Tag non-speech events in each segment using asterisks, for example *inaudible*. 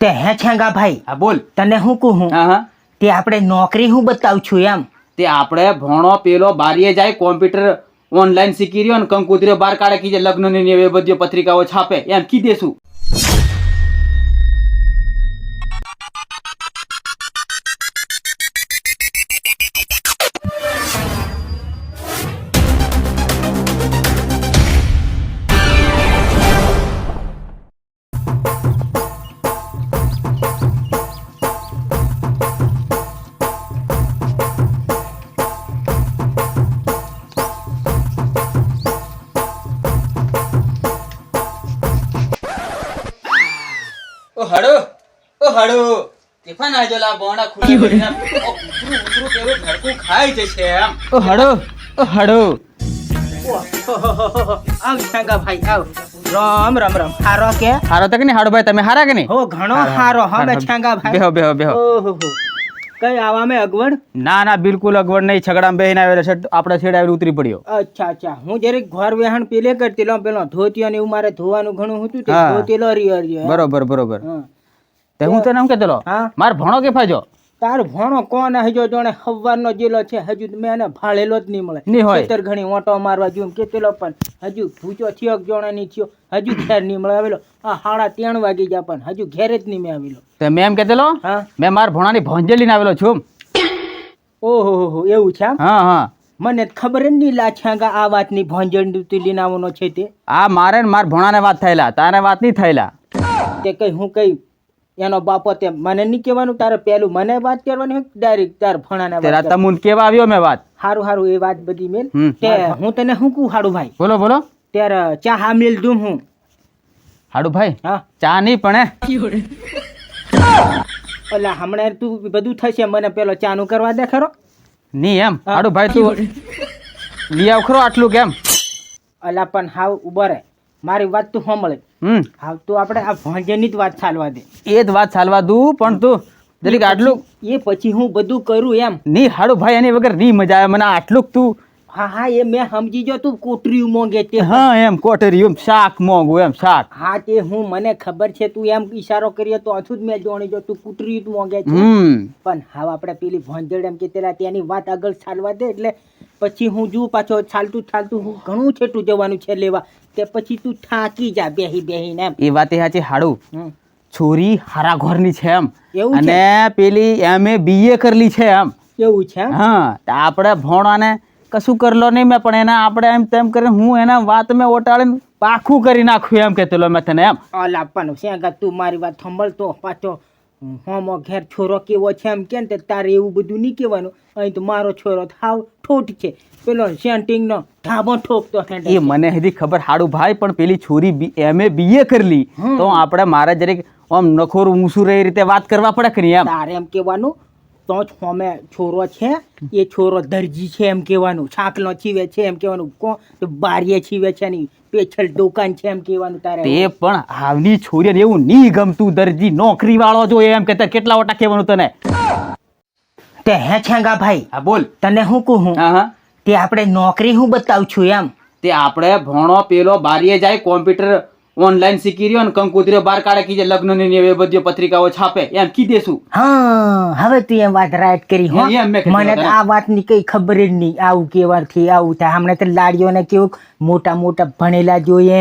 તે હે છેંગા ભાઈ? હા બોલ. તને હું કહું? હું હા. તે આપણે નોકરી હું બતાવું છું એમ. તે આપણે ભણો પેલો બારીએ જાય કોમ્પ્યુટર ઓનલાઈન શીખી રહ્યો ને કંકુતરીઓ બાર કાઢે કીજે લગ્નની ને એ બધી પત્રિકાઓ છાપે. એમ કી દેશું હડો. ટિફન આજો લા બોણા ખુલી ઉતરું ઉતરું કેવું ધડકું ખાઈ જશે એમ. ઓ હાડો. ઓ હાડો. આવ છેંગા ભાઈ આવ. રામ રામ રામ. હારો કે? હારો તક ને હાડો ભાઈ તમે હારા કે નહીં? હો ઘણો હારો હવે છેંગા ભાઈ. બેહો બેહો બેહો. ઓહો કઈ આવા મે અગવડ? ના ના બિલકુલ અગવડ નહીં. છગડામાં બેહીને આવેલો છે. આપણે છેડે આવીને ઉતરી પડ્યો. અચ્છા અચ્છા. હું જ્યારે ઘર વેહાણ પેલે કરતી લો પેલો ધોતિયો ને એવું મારે ધોવાનું ઘણું હતું તે ધોતી લો રહ્યો બરોબર બરોબર. હા. તે હું તને એમ કહેતો હા? માર ભણો કે ફાજો? તાર ભણો કોણ હજો જોણે હવારનો જેલો છે હજુ મેં એને ભાળેલો જ નહીં મળે. નહીં હોય. ખેતર ઘણી ઓટો મારવા જોયું કેટલો પણ હજુ ભૂચો થયો જોણે નહીં થયો? હજુ ઘેર નહીં મળે આવેલો. આ હાડા ત્રણ વાગી ગયા પણ હજુ ઘેર જ નહીં મેં આવેલો. તો મેં એમ કહેતેલો હા? મેં મારા ભણાની ભોંજે લઈને આવેલો છું ઓહો હો એવું છે હા હા. મને ખબર જ નહીં લાછ્યા આ વાતની ભોંજણ લઈને આવવાનો છે તે. આ મારે ને માર ભણાને વાત થયેલા તારે વાત નહીં થયેલા. તે કઈ હું કઈ એનો બાપો તે મને નહીં કહેવાનું તારે પેલું મને વાત કરવાની હોય ડાયરેક્ટ તાર ભણાને તે રાત તમુન કેવા આવ્યો મેં વાત? હારું સારું એ વાત બધી મેલ. તે હું તને શું કહું હાડુ ભાઈ બોલો બોલો. ત્યારે ચા હા મેલ દઉં હું. હાડુ ભાઈ હા. ચા નહીં પણ. ઓલા હમણાં તું બધું થશે મને પેલો ચા નું કરવા દે ખરો. નહીં એમ. હાડુ ભાઈ તું *laughs* લઈ આવ ખરો આટલું કેમ? અલા પણ હાવ ઊભો રહે. મારી વાત તું સાંભળે. હમ. હાવ તો આપણે આ ભોંજેની જ વાત ચાલવા દે. એ જ વાત ચાલવા દઉં પણ તું જરીક આટલું એ પછી હું બધું કરું એમ. નહીં હાડુ ભાઈ એની વગર નહીં મજા આવે મને આટલું તું હા હા એ મેં સમજી જો તું કોટરીયું મોંઘે તે હા એમ કોટરિયું શાક મોંઘું એમ શાક. હા તે હું મને ખબર છે તું એમ ઈશારો કરીએ તો અથું જ મેં જોણી જો તું કૂતરી જ મોંઘે છે. પણ હા આપણે પેલી ભોંજડ એમ કે તેલા તેની વાત આગળ ચાલવા દે એટલે પછી હું જુ પાછો ચાલતું ચાલતું હું ઘણું છેટું જવાનું છે લેવા. તે પછી તું થાકી જા બેહી બેહીને એમ. એ વાત સાચી હાડુ. છોરી હારા ઘરની છે એમ. એવું અને પેલી એમ એ બીએ કરલી છે એમ. એવું છે હા આપણે ભોણાને કશું કરલો નહીં મેં પણ એના આપણે એમ તેમ કરીને હું એના વાત મેં ઓટાડીને પાખું કરી નાખ્યું એમ કહેતેલો મેં તને એમ. લાપવાનું છે તું મારી વાત સંભળતો પાછો. હોમો ઘેર છોરો કેવો છે એમ કે ને તારે એવું બધું નહીં કહેવાનું. અહીં તો મારો છોરો થાવ ઠોઠ છે. પેલો સેન્ટિંગનો ઢાબો ઠોકતો એ મને હજી ખબર હાડું ભાઈ પણ પેલી છોરી એમ એ બીએ કરેલી. હમ. તો આપણે મારા જરીક આમ નખોર ઊંસું રહી રીતે વાત કરવા પડે કે નહીં એમ? તારે એમ કહેવાનું તો જ હોમે છોરો છે એ છોરો દરજી છે એમ કહેવાનું છાકલો છીવે છે એમ કહેવાનું કો બારીએ છીવે છે ની પેછલ દુકાન છે એમ કહેવાનું તારે તે પણ હાલની છોરીને એવું નહીં ગમતું દરજી. નોકરી વાળો જોઈએ એમ કહેતા કેટલા વટા કહેવાનું તને? તે હે છેંગા ભાઈ હા બોલ. તને હું કહું? હા હા. તે આપણે નોકરી હું બતાવું છું એમ. તે આપણે ભણો પેલો બારીએ જાય કોમ્પ્યુટર ઓનલાઈન શીખી રહ્યો ને કંકુતરીઓ બહાર કાઢે કીજે લગ્નની ને એ બધી પત્રિકાઓ છાપે એમ કી દેશું હા હવે તું એમ વાત રાઈટ કરી હો. કીધું મને તો આ વાતની કઈ ખબર જ નહીં આવું કેવાથી આવું થાય. હમણાં તો લાડીઓને કેવું મોટા મોટા ભણેલા જોઈએ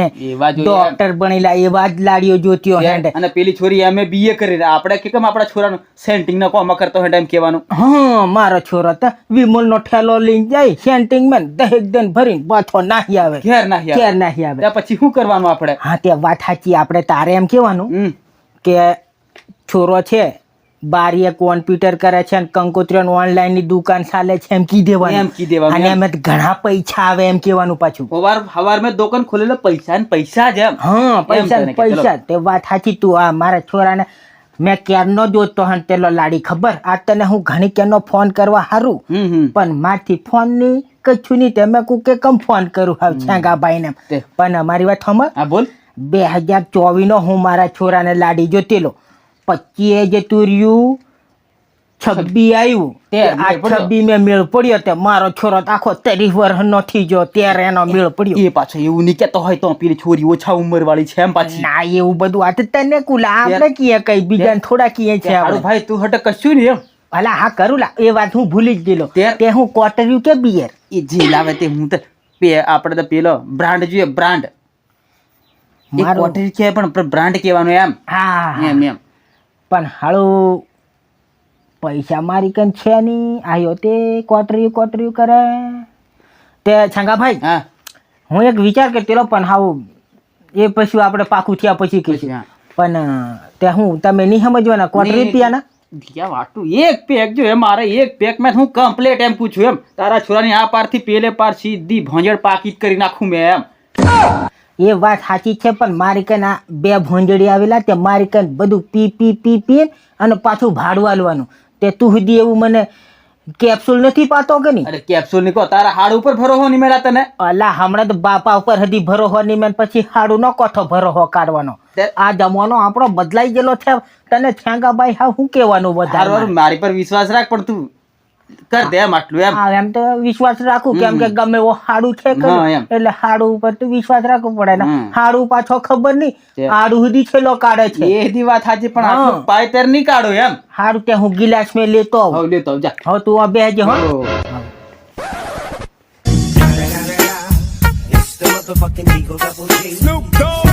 ડોક્ટર ભણેલા એવા જ લાડીઓ જોતી હોય અને પેલી છોરી એમ બીએ કરી. આપણે કે કેમ આપણા છોરાનું સેન્ટિંગ ના કોમ કરતો હોય એમ કહેવાનું? હા મારો છોરો તો વિમલ નો ઠેલો લઈને જાય સેન્ટિંગ મેન દહેક દન ભરીને પાછો નાહી આવે. ઘેર નાહી આવે. ઘેર નાહી આવે. પછી શું કરવાનું આપણે? હા તે વાત સાચી આપણે તારે એમ કહેવાનું કે છોરો છે બારીએ કોમ્પ્યુટર કરે છે અને કંકોત્રીઓ ઓનલાઈનની દુકાન ચાલે છે એમ કી દેવાનું. એમ કી દેવાનું, અને એમ. ઘણા પૈસા આવે એમ કહેવાનું પાછું. હવાર હવાર મેં દુકાન ખોલેલો પૈસા ને પૈસા જ એમ. હા પૈસા ને પૈસા તે વાત સાચી તું આ મારા છોરાને મેં ક્યારનો જોતો હન તેલો લાડી ખબર? આ તને હું ઘણી કેનો ફોન કરવા હારું. પણ મારથી ફોનની કચ્છું ની તે મેં કુ કે કમ ફોન કરું હાવ છાંગાભાઈ ને પણ અમારી વાત સાંભળ હા બોલ. બે હજાર ચોવીસનો હું મારા છોરાને લાડી જોતેલો. પચીએ જતું રહ્યું છબ્બી આવ્યું આ છબ્બી મેં મેળ પડ્યો તે મારો છોરો આખો ત્રીસ વર્ષ નો થઈ ગયો ત્યારે એનો મેળ પડ્યો. એ પાછો એવું નહીં કેતો હોય તો પેલી છોરી ઓછા ઉંમર વાળી છે એમ પાછી. ના એવું બધું આ તને કુલા આપણે કીએ કઈ બીજાને થોડા કીએ છે ભાઈ તું હટે કશું નહીં એમ. અલા હા કરું લા. એ વાત હું ભૂલી જ ગયેલો. તે- હું કોટર્યું કે બિયર? એ જે લાવે તે હું તો પે આપણે તો પેલો બ્રાન્ડ જોઈએ બ્રાન્ડ મારો કોટરી છે પણ બ્રાન્ડ કહેવાનું એમ. હા. એમ એમ. પણ હાળું પૈસા મારી કન છે ની. આયો તે કોટર્યું કોટર્યું કરે. તે છંગાભાઈ હા. હું એક વિચાર કરતેલો પણ એ પછી આપણે પાકું થયા પછી કહીશું. પણ તે હું તમે નહીં સમજવાના? કોટરી રૂપિયાના? દિયા વાટું. એક પેક જો એમ મારે એક પેક મેં હું કમ્પ્લેટ એમ પૂછું એમ. તારા છોરાની આ પારથી પેલે પાર સીધી ભોંજળ પાકીટ કરી નાખું મેં એમ. એ વાત સાચી છે પણ મારી કઈ બે ભોંજડી આવેલા તે મારી કઈ બધું પી પી પી પી અને પાછું ભાડું લેવાનું તે તું સુધી એવું મને કેપ્સ્યુલ નથી પાતો કે નહીં? અરે કેપ્સ્યુલ નીકો તારા હાડ ઉપર ભરોહો નહીં મેળા તને. અલા હમણાં તો બાપા ઉપર હજી ભરોહો નહીં મેં પછી હાડું નો કોઠો ભરોહો કાઢવાનો. આ જમવાનો આપણો બદલાઈ ગયેલો છે. તને છેંગાબાઈ હા શું કહેવાનું હારું વધારે મારી પર વિશ્વાસ રાખ પણ તું. કર દે એમ આટલું એમ. હા એમ તો વિશ્વાસ રાખું કેમ કે ગમે એવો હાડું છે. એટલે હાડું ઉપર તો વિશ્વાસ રાખવો પડે ને. હાડું પાછો ખબર નહીં. હાડું સુધી છેલ્લો કાઢે છે. એ દી વાત સાચી પણ આટલું પાયતર નહીં કાઢો એમ. હાડું કે હું ગિલાસ મેં લેતો આવું. હવે લેતો જા. હવે તું આ બેહજે હો. Snoop Dogg.